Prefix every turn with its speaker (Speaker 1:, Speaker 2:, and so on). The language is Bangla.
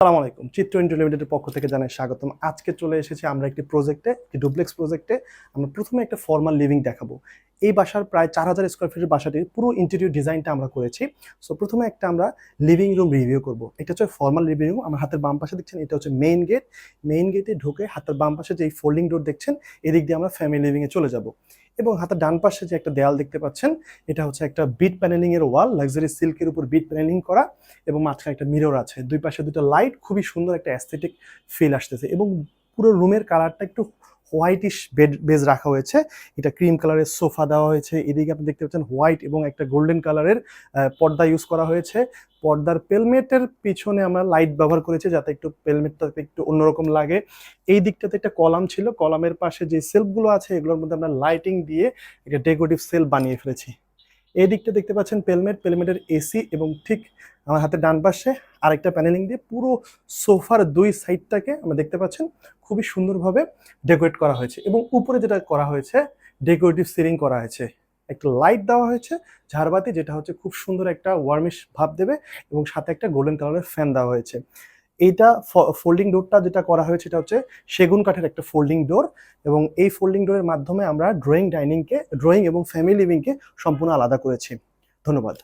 Speaker 1: আসসালামু আলাইকুম। চিত্র ইন্ডিয়া লিমিটেডের পক্ষ থেকে জানাই স্বাগতম। আজকে চলে এসেছি আমরা একটি প্রজেক্টে একটি ডুপ্লেক্স প্রজেক্টে আমরা প্রথমে একটা ফর্মাল লিভিং দেখাবো। এই বাসার প্রায় চার হাজার স্কোয়ার ফিটের বাসাটির পুরো ইন্টেরিয়র ডিজাইনটা আমরা করেছি। সো প্রথমে একটা আমরা লিভিং রুম রিভিউ করব। এটা হচ্ছে ফর্মাল লিভিং রুম আমার হাতের বাম পাশে দেখছেন, এটা হচ্ছে মেইন গেট মেইন গেটে ঢুকে হাতের বাম পাশে যে ফোল্ডিং ডোর দেখছেন, এদিক দিয়ে আমরা ফ্যামিলি লিভিংয়ে চলে যাব। এবং হাতের ডান পাশে যে একটা দেয়াল দেখতে পাচ্ছেন, এটা হচ্ছে একটা বিট প্যানেলিং এর ওয়াল লাক্সারি সিল্কের উপর বিট প্যানেলিং করা এবং মাঝখানে একটা মিরর আছে। দুই পাশে দুটো লাইট খুবই সুন্দর একটা অ্যাস্থেটিক ফিল আসতেছে এবং পুরো রুমের কালারটা একটু হোয়াইটিশ বেড, বেজ রাখা হয়েছে। এটা ক্রিম কালারের সোফা দেওয়া হয়েছে। এদিকে আপনি দেখতে পাচ্ছেন হোয়াইট এবং একটা গোল্ডেন কালারের পর্দা ইউজ করা হয়েছে। পর্দার পেলমেটের পিছনে আমরা লাইট ব্যবহার করেছি যাতে একটু পেলমেটটা একটু অন্যরকম লাগে। এই দিকটাতে একটা কলাম ছিল। কলামের পাশে যে সেলফগুলো আছে, এগুলোর মধ্যে আমরা লাইটিং দিয়ে একটা ডেকোরেটিভ সেল বানিয়ে ফেলেছি। এই দিকটা দেখতে পাচ্ছেন পেলমেট, পেলমেটের এসি এবং ঠিক আমার হাতের ডান পাশে আরেকটা প্যানেলিং দিয়ে পুরো সোফার দুই সাইডটাকে আমরা দেখতে পাচ্ছেন খুবই সুন্দরভাবে ডেকোরেট করা হয়েছে এবং উপরে যেটা করা হয়েছে ডেকোরেটিভ সিলিং করা হয়েছে। একটা লাইট দেওয়া হয়েছে, ঝাড়বাতি যেটা হচ্ছে খুব সুন্দর একটা ওয়ার্মিশ ভাব দেবে এবং সাথে একটা গোল্ডেন কালারের ফ্যান দেওয়া হয়েছে। এইটা ফোল্ডিং ডোরটা যেটা করা হয়েছে সেটা হচ্ছে সেগুন কাঠের একটা ফোল্ডিং ডোর এবং এই ফোল্ডিং ডোরের মাধ্যমে আমরা ড্রয়িং ডাইনিংকে ড্রয়িং এবং ফ্যামিলি লিভিংকে সম্পূর্ণ আলাদা করেছি। ধন্যবাদ।